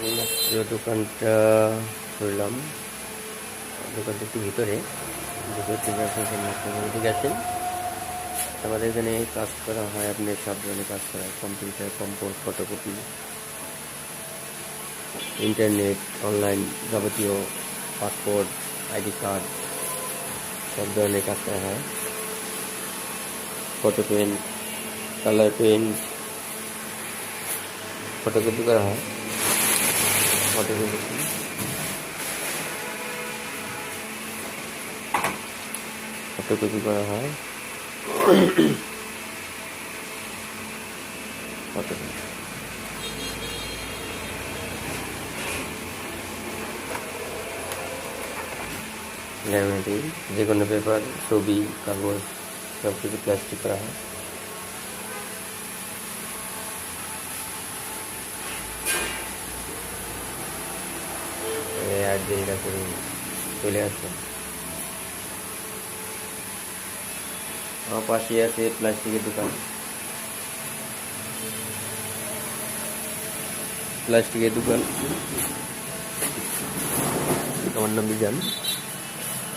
মাত্র দোকানটা খুললাম। দোকানটা একটু ভিতরে। ঠিক আছেন আমাদের এখানে কাজ করা হয় আপনার সব ধরনের কাজ করা হয়। Computer, compose, photocopy, internet, online যাবতীয় পাসপোর্ট, আইডি কার্ড, সব ধরনের কাজ করা হয়। Photo paint colour paint photocopy করা হয়। ফটোকপি ফটোকপি করা হয়। ফটোকপি ল্যামিনেটিং যে কোনো পেপার ছবি, কাগজ সব কিছু প্লাস্টিক করা হয় এই আর দেরিটা করে চলে আসবে আমার পাশে আছে প্লাস্টিকের দোকান। প্লাস্টিকের দোকান। আমার নাম বিজান।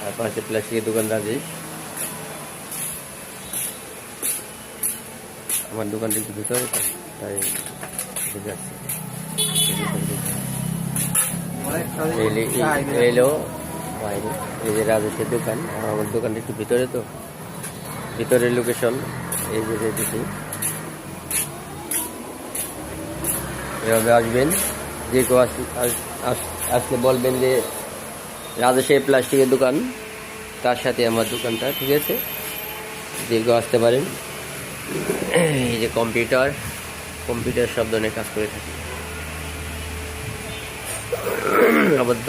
আর পাশে প্লাস্টিকের দোকান রাজেশ আমার দোকানটা একটু ভিতরে, তাই যাচ্ছে। এলো বাইরে এই যে রাজেশের দোকান আমার দোকানটা একটু ভিতরে তো। ভিতরের লোকেশন এই যে দেখি এভাবে আসবেন, যে কেউ আস- আস- আস- আসলে বলবেন যে রাজেশের প্লাস্টিকের দোকান, তার সাথে আমার দোকানটা, ঠিক আছে? যে কেউ আসতে পারেন। এই যে কম্পিউটার কম্পিউটার সব ধরনের কাজ করে থাকি। আবার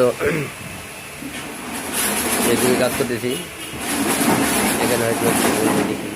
যেগুলি কাজ করতেছি। এখানে হয়তো দেখি।